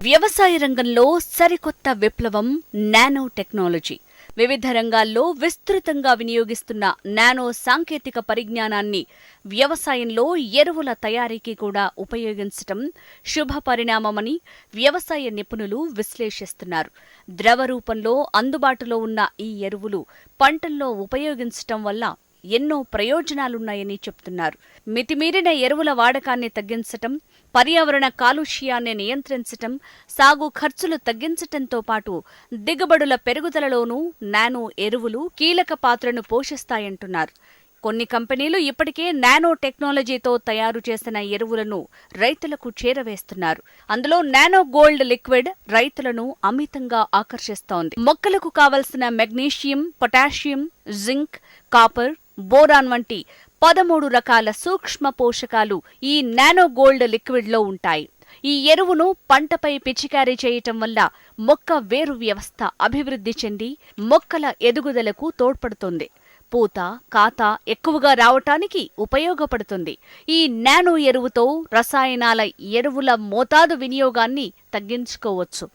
వ్యవసాయ రంగంలో సరికొత్త విప్లవం నానో టెక్నాలజీ. వివిధ రంగాల్లో విస్తృతంగా వినియోగిస్తున్న నానో సాంకేతిక పరిజ్ఞానాన్ని వ్యవసాయంలో ఎరువుల తయారీకి కూడా ఉపయోగించటం శుభ పరిణామమని వ్యవసాయ నిపుణులు విశ్లేషిస్తున్నారు. ద్రవ రూపంలో అందుబాటులో ఉన్న ఈ ఎరువులు పంటల్లో ఉపయోగించటం వల్ల ఎన్నో ప్రయోజనాలున్నాయని చెప్తున్నారు. మితిమీరిన ఎరువుల వాడకాన్ని తగ్గించటం పర్యావరణ కాలుష్యాన్ని నియంత్రించటం సాగు ఖర్చులు తగ్గించటంతో పాటు దిగుబడుల పెరుగుదలలోనూ నానో ఎరువులు కీలక పాత్రను పోషిస్తాయంటున్నారు. కొన్ని కంపెనీలు ఇప్పటికే నానో టెక్నాలజీతో తయారు చేసిన ఎరువులను రైతులకు చేరవేస్తున్నారు. అందులో నానో గోల్డ్ లిక్విడ్ రైతులను అమితంగా ఆకర్షిస్తోంది. మొక్కలకు కావలసిన magnesium potassium zinc copper boron వంటి పదమూడు రకాల సూక్ష్మ పోషకాలు ఈ నానో గోల్డ్ లిక్విడ్లో ఉంటాయి. ఈ ఎరువును పంటపై పిచికారీ చేయటం వల్ల మొక్క వేరు వ్యవస్థ అభివృద్ధి చెంది మొక్కల ఎదుగుదలకు తోడ్పడుతుంది. పూత కాత ఎక్కువగా రావటానికి ఉపయోగపడుతుంది. ఈ నానో ఎరువుతో రసాయనాల ఎరువుల మోతాదు వినియోగాన్ని తగ్గించుకోవచ్చు.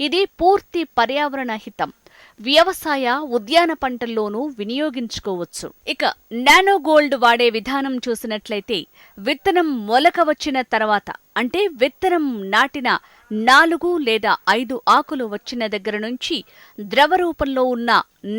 ఇది పూర్తి పర్యావరణ హితం. వ్యవసాయ ఉద్యాన పంటల్లోనూ వినియోగించుకోవచ్చు. ఇక నానో గోల్డ్ వాడే విధానం చూసినట్లయితే విత్తనం మొలక వచ్చిన తర్వాత అంటే విత్తనం నాటిన నాలుగు లేదా ఐదు ఆకులు వచ్చిన దగ్గర నుంచి ద్రవ రూపంలో ఉన్న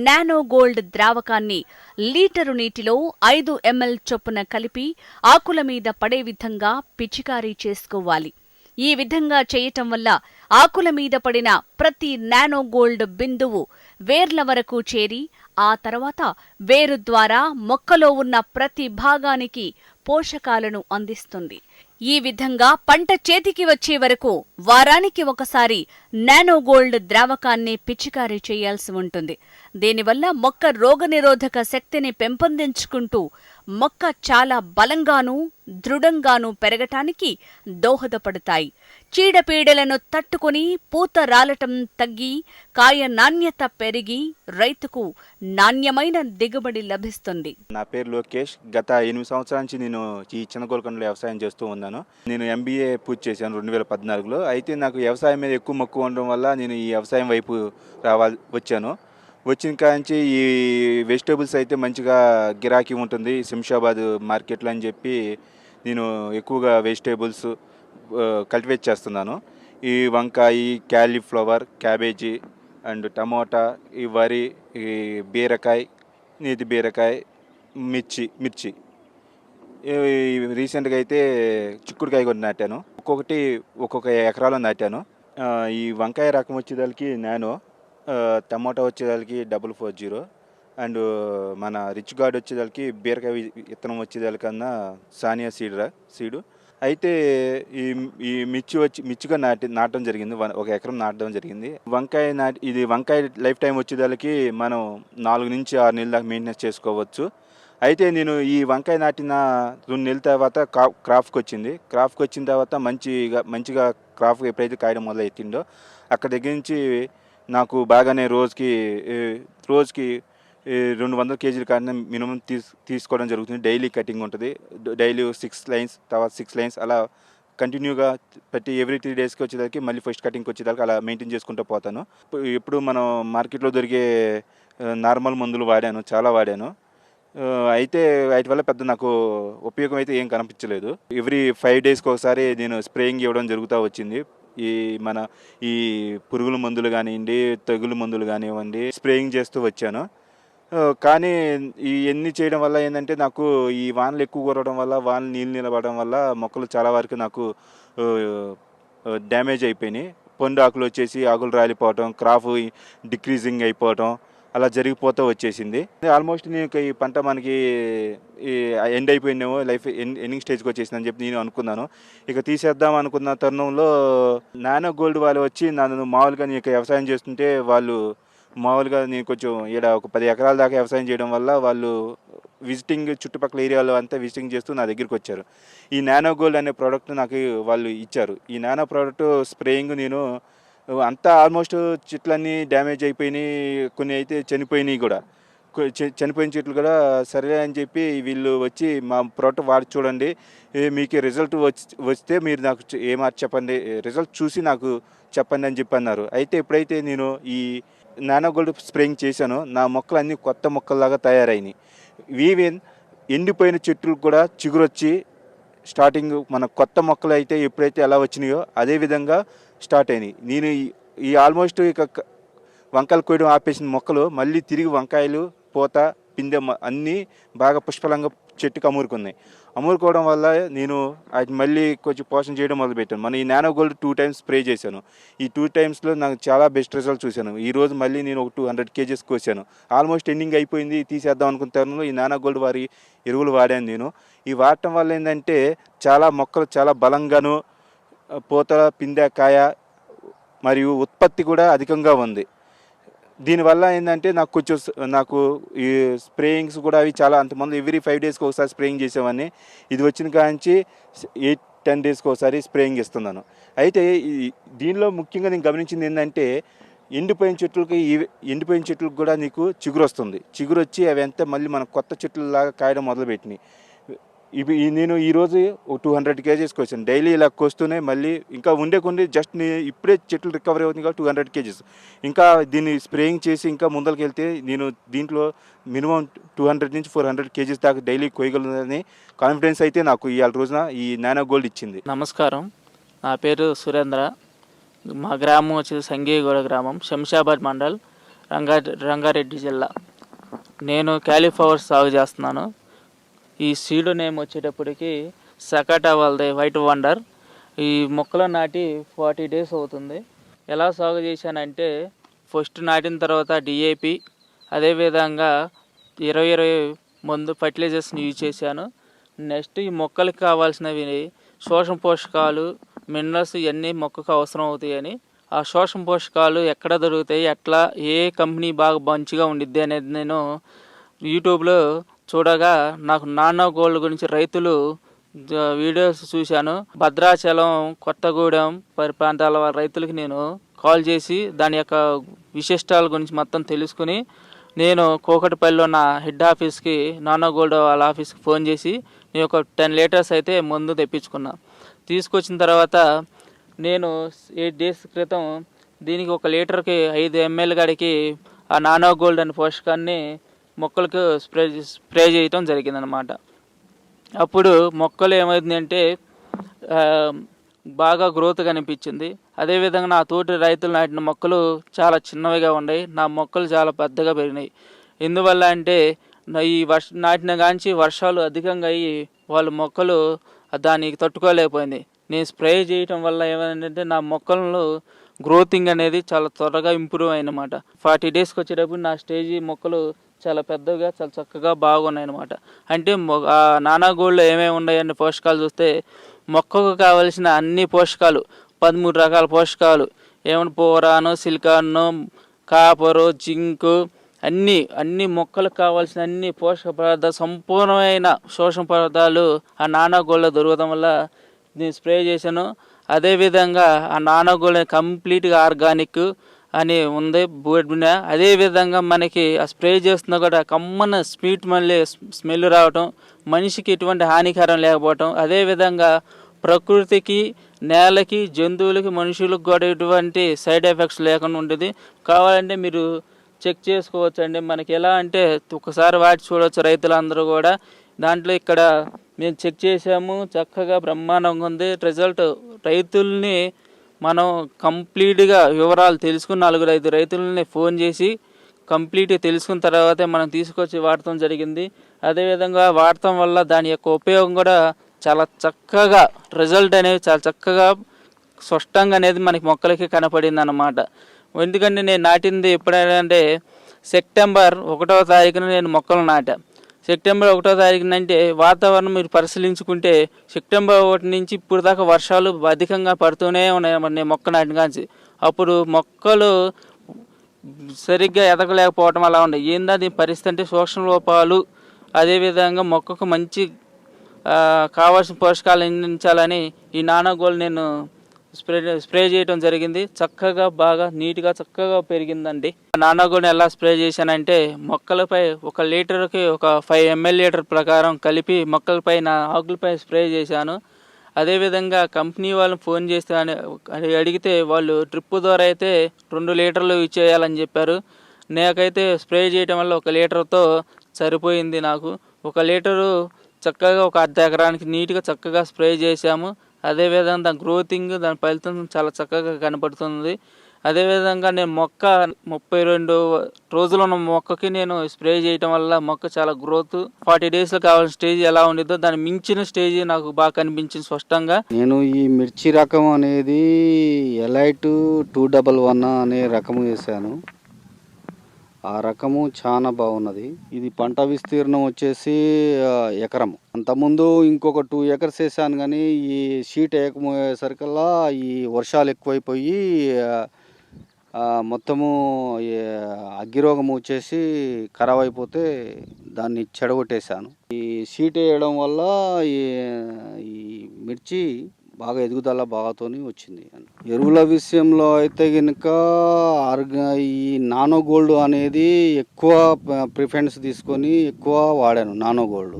నానో గోల్డ్ ద్రావకాన్ని లీటరు నీటిలో ఐదు ఎంఎల్ చొప్పున కలిపి ఆకుల మీద పడే విధంగా పిచికారీ చేసుకోవాలి. ఈ విధంగా చేయటం వల్ల ఆకుల మీద పడిన ప్రతి నానో గోల్డ్ బిందువు వేర్ల వరకు చేరి ఆ తర్వాత వేరు ద్వారా మొక్కలో ఉన్న ప్రతి భాగానికి పోషకాలను అందిస్తుంది. ఈ విధంగా పంట చేతికి వచ్చే వరకు వారానికి ఒకసారి నానో గోల్డ్ ద్రావకాన్ని పిచికారీ చేయాల్సి ఉంటుంది. దీనివల్ల మొక్క రోగనిరోధక శక్తిని పెంపొందించుకుంటూ మొక్క చాలా బలంగానూ దృఢంగానూ పెరగటానికి దోహదపడతాయి. చీడపీడలను తట్టుకుని పూత రాలటం తగ్గి కాయ నాణ్యత పెరిగి రైతుకు నాణ్యమైన దిగుబడి లభిస్తుంది. నా పేరు లోకేష్. గత ఎనిమిది సంవత్సరాల నుంచి నేను ఈ చిన్నగోల్కొండలో వ్యవసాయం చేస్తూ ఉన్నాను. నేను ఎంబీఏ పూర్తి చేశాను రెండు వేల పద్నాలుగులో. అయితే నాకు వ్యవసాయం మీద ఎక్కువ మక్కువ ఉండడం వల్ల నేను ఈ వ్యవసాయం వైపు రావాలి వచ్చాను. వచ్చిన కాంచి ఈ వెజిటేబుల్స్ అయితే మంచిగా గిరాకీ ఉంటుంది. శంషాబాద్ మార్కెట్లో అని చెప్పి నేను ఎక్కువగా వెజిటేబుల్స్ కల్టివేట్ చేస్తున్నాను. ఈ వంకాయ క్యాలీఫ్లవర్ క్యాబేజీ అండ్ టమోటా ఈ వరి ఈ బీరకాయ నేతి బీరకాయ మిర్చి మిర్చి. రీసెంట్గా అయితే చిక్కుడుకాయ కూడా నాటాను. ఒక్కొక్కటి ఒక్కొక్క ఎకరాలో నాటాను. ఈ వంకాయ రకం వచ్చేదానికి నేను టమాటో వచ్చేదానికి డబుల్ ఫోర్ జీరో. అండ్ మన రిచ్ గార్డ్ వచ్చేదానికి బీరకాయ విత్తనం వచ్చేదానికన్నా సానియా సీడ్రా సీడు. అయితే ఈ ఈ మిర్చి వచ్చి మిర్చిగా నాటి నాటడం జరిగింది. ఒక ఎకరం నాటడం జరిగింది. వంకాయ నాటి ఇది వంకాయ లైఫ్ టైం వచ్చేదానికి మనం నాలుగు నుంచి ఆరు నెలల దాకా మెయింటెనెన్స్ చేసుకోవచ్చు. అయితే నేను ఈ వంకాయ నాటిన రెండు నెలల తర్వాత క్రా క్రాఫ్ట్కి వచ్చింది. క్రాఫ్ట్కి వచ్చిన తర్వాత మంచిగా మంచిగా క్రాఫ్ట్ ఎప్పుడైతే కాయడం మొదలు ఎత్తిందో అక్కడ దగ్గర నుంచి నాకు బాగానే రోజుకి రోజుకి రెండు వందల కేజీల కాడిన మినిమం తీసు తీసుకోవడం జరుగుతుంది. డైలీ కటింగ్ ఉంటుంది. డైలీ సిక్స్ లైన్స్ తర్వాత సిక్స్ లైన్స్ అలా కంటిన్యూగా ప్రతి ఎవ్రీ త్రీ డేస్కి వచ్చేదానికి మళ్ళీ ఫస్ట్ కటింగ్కి వచ్చేదానికి అలా మెయింటైన్ చేసుకుంటూ పోతాను. ఇప్పుడు- మనం మార్కెట్లో దొరికే నార్మల్ మందులు వాడాను చాలా వాడాను. అయితే వాటి వల్ల పెద్ద నాకు ఉపయోగం అయితే ఏం కనిపించలేదు. ఎవ్రీ ఫైవ్ డేస్కి ఒకసారి నేను స్ప్రేయింగ్ ఇవ్వడం జరుగుతూ వచ్చింది. ఈ మన ఈ పురుగుల మందులు కానివ్వండి తెగులు మందులు కానివ్వండి స్ప్రేయింగ్ చేస్తూ వచ్చాను. కానీ ఈ ఎన్ని చేయడం వల్ల ఏంటంటే నాకు ఈ వానలు ఎక్కువ కురవడం వల్ల వానలు నీళ్ళు నిలబడడం వల్ల మొక్కలు చాలా వరకు నాకు డ్యామేజ్ అయిపోయినాయి. పండు ఆకులు వచ్చేసి ఆకులు రాలిపోవటం క్రాప్ డిక్రీజింగ్ అయిపోవటం అలా జరిగిపోతూ వచ్చేసింది. ఆల్మోస్ట్ నేను ఈ పంట మనకి ఈ ఎండ్ అయిపోయిందేమో లైఫ్ ఎండింగ్ స్టేజ్కి వచ్చేసిందని చెప్పి నేను అనుకున్నాను. ఇక తీసేద్దాం అనుకున్న తరుణంలో నానో గోల్డ్ వాళ్ళు వచ్చి నన్ను మామూలుగా నేను వ్యవసాయం చేస్తుంటే వాళ్ళు మామూలుగా నేను కొంచెం ఈడ ఒక పది ఎకరాల దాకా వ్యవసాయం చేయడం వల్ల వాళ్ళు విజిటింగ్ చుట్టుపక్కల ఏరియాలో అంతా విజిటింగ్ చేస్తూ నా దగ్గరికి వచ్చారు. ఈ నానో గోల్డ్ అనే ప్రోడక్ట్ నాకు వాళ్ళు ఇచ్చారు. ఈ నానో ప్రోడక్ట్ స్ప్రేయింగ్ నేను అంతా ఆల్మోస్ట్ చెట్లన్నీ డ్యామేజ్ అయిపోయినాయి కొన్ని అయితే చనిపోయినాయి కూడా. చనిపోయిన చెట్లు కూడా సరే అని చెప్పి వీళ్ళు వచ్చి మా ప్రోడక్ట్ వాడి చూడండి మీకు రిజల్ట్ వచ్చి వస్తే మీరు నాకు చె- ఏ చెప్పండి రిజల్ట్ చూసి నాకు చెప్పండి అని చెప్పి అన్నారు. అయితే ఎప్పుడైతే నేను ఈ నానో గోల్డ్ స్ప్రేయింగ్ చేశానో నా మొక్కలు అన్నీ కొత్త మొక్కల్లాగా తయారైనాయి. ఈవెన్ ఎండిపోయిన చెట్లు కూడా చిగురొచ్చి స్టార్టింగ్ మన కొత్త మొక్కలు అయితే ఎప్పుడైతే ఎలా వచ్చినాయో అదే విధంగా స్టార్ట్ అయినాయి నేను ఈ- ఆల్మోస్ట్ ఇక వంకాయలు కోయడం ఆపేసిన మొక్కలు మళ్ళీ తిరిగి వంకాయలు పూత పిందె అన్నీ బాగా పుష్పలంగా చెట్టుకు అమూరుకున్నాయి. అమూరుకోవడం వల్ల నేను అది మళ్ళీ కొంచెం పోషణ చేయడం మొదలుపెట్టాను. మన ఈ nano gold two times spray చేశాను. ఈ టూ టైమ్స్లో నాకు చాలా బెస్ట్ రిజల్ట్ చూశాను. ఈ రోజు మళ్ళీ నేను ఒక టూ హండ్రెడ్ కేజెస్ కోసాను. ఆల్మోస్ట్ ఎండింగ్ అయిపోయింది తీసేద్దాం అనుకుంటాను ఈ నానో గోల్డ్ వారి ఎరువులు వాడాను నేను. ఈ వాడటం వల్ల ఏంటంటే చాలా మొక్కలు చాలా బలంగాను ఆ, పూత పిందె కాయ మరియు ఉత్పత్తి కూడా అధికంగా ఉంది. దీనివల్ల ఏంటంటే నాకు కొంచెం నాకు ఈ స్ప్రేయింగ్స్ కూడా అవి చాలా అంతమంది ఎవ్రీ ఫైవ్ డేస్కి ఒకసారి స్ప్రేయింగ్ చేసేవాడిని. ఇది వచ్చిన కాంచి ఎయిట్ టెన్ డేస్కి ఒకసారి స్ప్రేయింగ్ ఇస్తున్నాను అయితే దీనిలో ముఖ్యంగా నేను గమనించింది ఏంటంటే ఎండిపోయిన చెట్లకి ఈ ఎండిపోయిన చెట్లకు కూడా నీకు చిగురు వస్తుంది చిగురు వచ్చి అవి అంతా మళ్ళీ మన కొత్త చెట్లలాగా కాయడం మొదలుపెట్టినాయి. ఇవి ఈ- నేను ఈరోజు టూ హండ్రెడ్ కేజీస్కి వచ్చాను డైలీ ఇలా కోస్తూనే మళ్ళీ ఇంకా ఉండే కొన్ని జస్ట్ నీ ఇప్పుడే చెట్లు రికవరీ అవుతుంది కాబట్టి టూ హండ్రెడ్ కేజీస్. ఇంకా దీన్ని స్ప్రేయింగ్ చేసి ఇంకా ముందరికి వెళ్తే నేను దీంట్లో మినిమం టూ హండ్రెడ్ నుంచి ఫోర్ హండ్రెడ్ కేజీస్ దాకా డైలీ కోయగలనని కాన్ఫిడెన్స్ అయితే నాకు ఇవాళ రోజున ఈ నానో గోల్డ్ ఇచ్చింది. నమస్కారం. నా పేరు సురేంద్ర. మా గ్రామం వచ్చేసి సంగీగూడ గ్రామం శంషాబాద్ మండల్ రంగా రంగారెడ్డి జిల్లా. నేను క్యాలీఫ్లవర్స్ సాగు చేస్తున్నాను. ఈ సీడ్ నేమ్ వచ్చేటప్పటికి సకాటా వాళ్ళది వైట్ వండర్ ఈ మొక్కలు నాటి ఫార్టీ డేస్ అవుతుంది. ఎలా సాగు చేశానంటే ఫస్ట్ నాటిన తర్వాత డిఏపి అదేవిధంగా ఇరవై ఇరవై మందు ఫర్టిలైజర్స్ని యూజ్ చేశాను. నెక్స్ట్ ఈ మొక్కలకి కావాల్సినవి శోషం పోషకాలు మినరల్స్ ఇవన్నీ మొక్కకు అవసరం అవుతాయని. ఆ శోషం పోషకాలు ఎక్కడ దొరుకుతాయి ఎట్లా ఏ కంపెనీ బాగా మంచిగా ఉండిద్ది అనేది నేను యూట్యూబ్లో చూడగా నాకు నానో గోల్డ్ గురించి రైతులు వీడియోస్ చూశాను. భద్రాచలం కొత్తగూడెం పరి ప్రాంతాల రైతులకి నేను కాల్ చేసి దాని యొక్క విశిష్టాల గురించి మొత్తం తెలుసుకుని నేను కోకటిపల్లిలో ఉన్న హెడ్ ఆఫీస్కి నానో గోల్డ్ వాళ్ళ ఆఫీస్కి ఫోన్ చేసి నేను ఒక టెన్ లీటర్స్ అయితే మందు తెప్పించుకున్నా. తీసుకొచ్చిన తర్వాత నేను ఎయిట్ డేస్ క్రితం దీనికి ఒక లీటర్కి ఐదు ఎంఎల్ గడికి ఆ నానో గోల్డ్ అనే పోషకాన్ని మొక్కలకు స్ప్రే స్ప్రే చేయటం జరిగిందనమాట అప్పుడు మొక్కలు ఏమైందంటే అంటే బాగా గ్రోత్ కనిపించింది. అదేవిధంగా నా తోటి రైతులు నాటిన మొక్కలు చాలా చిన్నవిగా ఉన్నాయి. నా మొక్కలు చాలా పెద్దగా పెరిగినాయి. ఎందువల్ల అంటే ఈ వర్ష నాటిన కాంచి వర్షాలు అధికంగా అయ్యి వాళ్ళ మొక్కలు దానికి తట్టుకోలేకపోయింది. నేను స్ప్రే చేయటం వల్ల ఏమైందంటే నా మొక్కలను గ్రోతింగ్ అనేది చాలా త్వరగా ఇంప్రూవ్ అయిందన్నమాట. ఫార్టీ డేస్కి వచ్చేటప్పుడు నా స్టేజీ మొక్కలు చాలా పెద్దగా చాలా చక్కగా బాగున్నాయి అనమాట అంటే మొ- ఆ నానా గోల్డ్లో ఏమేమి ఉన్నాయని పోషకాలు చూస్తే మొక్కకు కావలసిన అన్ని పోషకాలు పదమూడు రకాల పోషకాలు ఏమైనా పోరాను సిలికాను కాపరు జింకు అన్నీ అన్ని మొక్కలకు కావాల్సిన అన్ని పోషక పదార్థాలు సంపూర్ణమైన శోషణ పదార్థాలు ఆ నానా దొరకడం వల్ల నేను స్ప్రే చేశాను. అదేవిధంగా ఆ నానాగోళ్ళని కంప్లీట్గా ఆర్గానిక్ అని ఉంది బోర్డు మీద. అదేవిధంగా మనకి ఆ స్ప్రే చేస్తున్నా కూడా కమ్మన స్వీట్ మళ్ళీ స్మెల్ రావటం మనిషికి ఎటువంటి హానికరం లేకపోవటం. అదేవిధంగా ప్రకృతికి నేలకి జంతువులకి మనుషులకు కూడా ఎటువంటి సైడ్ ఎఫెక్ట్స్ లేకుండా ఉండేది కావాలంటే మీరు చెక్ చేసుకోవచ్చు అండి మనకి ఎలా అంటే ఒకసారి వాటి చూడవచ్చు రైతులందరూ కూడా. దాంట్లో ఇక్కడ మేము చెక్ చేసాము చక్కగా బ్రహ్మాండంగా ఉంది. రిజల్ట్ రైతుల్ని మనం కంప్లీట్గా వివరాలు తెలుసుకున్న నలుగురు ఐదు రైతులని ఫోన్ చేసి కంప్లీట్గా తెలుసుకున్న తర్వాతే మనం తీసుకొచ్చి వాడటం జరిగింది. అదేవిధంగా వాడటం వల్ల దాని యొక్క ఉపయోగం కూడా చాలా చక్కగా రిజల్ట్ అనేది చాలా చక్కగా స్పష్టంగా అనేది మనకి మొక్కలకి కనపడింది అన్నమాట ఎందుకంటే నేను నాటింది ఎప్పుడైనా అంటే సెప్టెంబర్ ఒకటవ తారీఖున నేను మొక్కలు నాటా. సెప్టెంబర్ ఒకటో తారీఖున అంటే వాతావరణం మీరు పరిశీలించుకుంటే సెప్టెంబర్ ఒకటి నుంచి ఇప్పుడు దాకా వర్షాలు అధికంగా పడుతూనే ఉన్నాయి మొక్క నాటిన అప్పుడు మొక్కలు సరిగ్గా ఎదగలేకపోవటం అలా ఉన్నాయి. ఏందా దీని పరిస్థితి అంటే సూక్ష్మ లోపాలు అదేవిధంగా మొక్కకు మంచి కావాల్సిన పోషకాలు అందించాలని ఈ నానో నేను స్ప్రే స్ప్రే చేయడం జరిగింది. చక్కగా బాగా నీట్గా చక్కగా పెరిగిందండి. నానోగోల్డ్ ఎలా స్ప్రే చేశానంటే మొక్కలపై ఒక లీటర్కి ఒక ఫైవ్ ఎంఎల్ లీటర్ ప్రకారం కలిపి మొక్కలపై నా ఆకులపై స్ప్రే చేశాను. అదేవిధంగా కంపెనీ వాళ్ళని ఫోన్ చేస్తే అని అని అడిగితే వాళ్ళు డ్రిప్ ద్వారా అయితే రెండు లీటర్లు ఇచ్చేయాలని చెప్పారు. నాకైతే స్ప్రే చేయడం వల్ల ఒక లీటర్తో సరిపోయింది నాకు. ఒక లీటరు చక్కగా ఒక అర్ధ ఎకరానికి నీట్గా చక్కగా స్ప్రే చేశాము. అదేవిధంగా దాని గ్రోతింగ్ దాని ఫలితం చాలా చక్కగా కనపడుతుంది. అదేవిధంగా నేను మొక్క ముప్పై రెండు రోజులు ఉన్న మొక్కకి నేను స్ప్రే చేయటం వల్ల మొక్క చాలా గ్రోత్. ఫార్టీ డేస్లో కావాల్సిన స్టేజ్ ఎలా ఉండిద్దో దాని మించిన స్టేజ్ నాకు బాగా కనిపించింది స్పష్టంగా. నేను ఈ మిర్చి రకం అనేది ఎలైట్ టూ డబల్ వన్ అనే రకం వేసాను. ఆ రకము చాలా బాగున్నది. ఇది పంట విస్తీర్ణం వచ్చేసి ఎకరము ఎకరం. అంతకుముందు ఇంకొక టూ ఎకర్స్ వేసాను కానీ ఈ షీట్ వేయకపోయేసరికల్లా ఈ వర్షాలు ఎక్కువైపోయి మొత్తము అగ్గిరోగం వచ్చేసి ఖరాబ్ అయిపోతే దాన్ని చెడగొట్టేశాను. ఈ షీట్ వేయడం వల్ల ఈ ఈ మిర్చి బాగా ఎదుగుదల బాగాతోని వచ్చింది. ఎరువుల విషయంలో అయితే కనుక ఆర్గా ఈ నానో గోల్డ్ అనేది ఎక్కువ ప్రిఫరెన్స్ తీసుకొని ఎక్కువ వాడాను నానో గోల్డ్.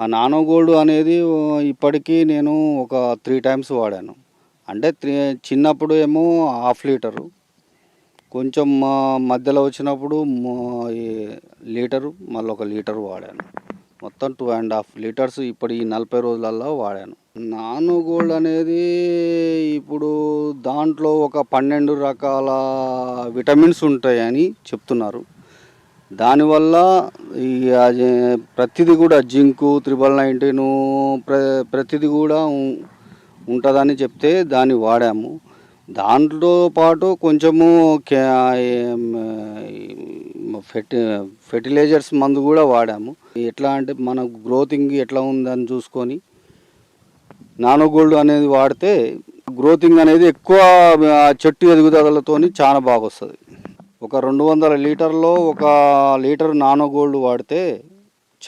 ఆ నానో గోల్డ్ అనేది ఇప్పటికీ నేను ఒక త్రీ టైమ్స్ వాడాను. అంటే త్రీ చిన్నప్పుడు ఏమో హాఫ్ లీటరు కొంచెం మా మధ్యలో వచ్చినప్పుడు లీటరు మళ్ళీ ఒక లీటర్ వాడాను. మొత్తం టూ అండ్ హాఫ్ లీటర్స్ ఇప్పుడు ఈ నలభై రోజులలో వాడాను. నాను గోల్డ్ అనేది ఇప్పుడు దాంట్లో ఒక పన్నెండు రకాల విటమిన్స్ ఉంటాయని చెప్తున్నారు. దానివల్ల ఈ అది ప్రతిదీ కూడా జింకు త్రిబల్ నైన్టీను ప్ర ప్రతిదీ కూడా ఉంటుందని చెప్తే దాన్ని వాడాము. దాంట్లో పాటు కొంచెము ఫెర్టి ఫెర్టిలైజర్స్ మందు కూడా వాడాము. ఎట్లా అంటే మన గ్రోతింగ్ ఎట్లా ఉందని చూసుకొని నానో గోల్డ్ అనేది వాడితే గ్రోతింగ్ అనేది ఎక్కువ చెట్టు ఎదుగుదలతో చాలా బాగా వస్తుంది ఒక రెండు వందల లీటర్లో ఒక లీటర్ నానో గోల్డ్ వాడితే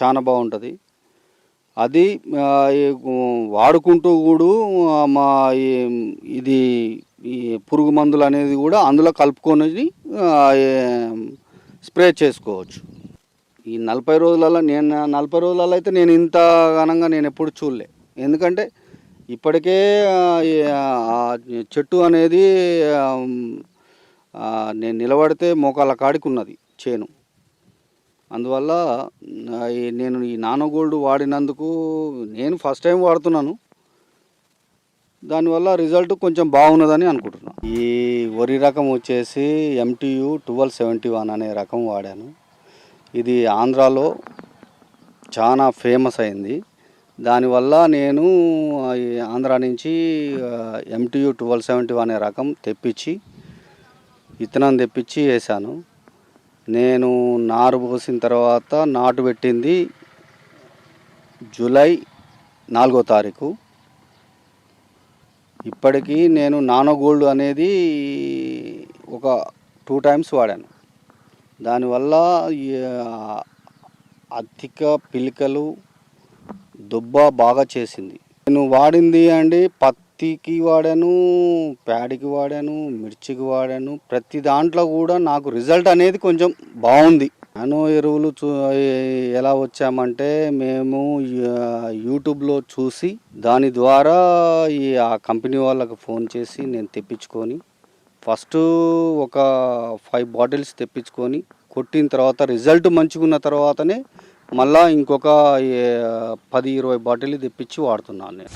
చాలా బాగుంటుంది. అది వాడుకుంటూ కూడా మా ఈ- ఇది ఈ పురుగు మందులు అనేది కూడా అందులో కలుపుకొని స్ప్రే చేసుకోవచ్చు. ఈ నలభై రోజులలో నేను నలభై రోజులలో అయితే నేను ఇంత ఘనంగా నేను ఎప్పుడు చూడలే. ఎందుకంటే ఇప్పటికే చెట్టు అనేది నేను నిలబడితే మోకాళ్ళ కాడికి ఉన్నది చేను. అందువల్ల ఈ నేను ఈ నానో గోల్డ్ వాడినందుకు నేను ఫస్ట్ టైం వాడుతున్నాను. దానివల్ల రిజల్ట్ కొంచెం బాగున్నదని అనుకుంటున్నాను ఈ వరి రకం వచ్చేసి ఎంటీయు ట్వెల్వ్ సెవెంటీ వన్ అనే రకం వాడాను. ఇది ఆంధ్రాలో చాలా ఫేమస్ అయింది. దానివల్ల నేను ఆంధ్ర నుంచి ఎంటీయు ట్వెల్వ్ సెవెంటీ వన్ అనే రకం తెప్పించి విత్తనం తెప్పించి వేసాను నేను నారు పోసిన తర్వాత నాటు పెట్టింది జూలై నాలుగో తారీఖు. ఇప్పటికీ నేను నానో గోల్డ్ అనేది ఒక టూ టైమ్స్ వాడాను. దానివల్ల ఈ, అధిక పిలికలు దుబ్బ బాగా చేసింది. నేను వాడింది అండి పత్తికి వాడాను ప్యాడికి వాడాను మిర్చికి వాడాను. ప్రతి దాంట్లో కూడా నాకు రిజల్ట్ అనేది కొంచెం బాగుంది. నానో ఎరువులు చూ ఎలా వచ్చామంటే మేము యూట్యూబ్లో చూసి దాని ద్వారా ఈ ఆ కంపెనీ వాళ్ళకి ఫోన్ చేసి నేను తెప్పించుకొని ఫస్ట్ ఒక ఫైవ్ బాటిల్స్ తెప్పించుకొని కొట్టిన తర్వాత రిజల్ట్ మంచిగున్న తర్వాతనే మళ్ళా ఇంకొక పది ఇరవై బాటిల్ తెప్పించి వాడుతున్నాను నేను.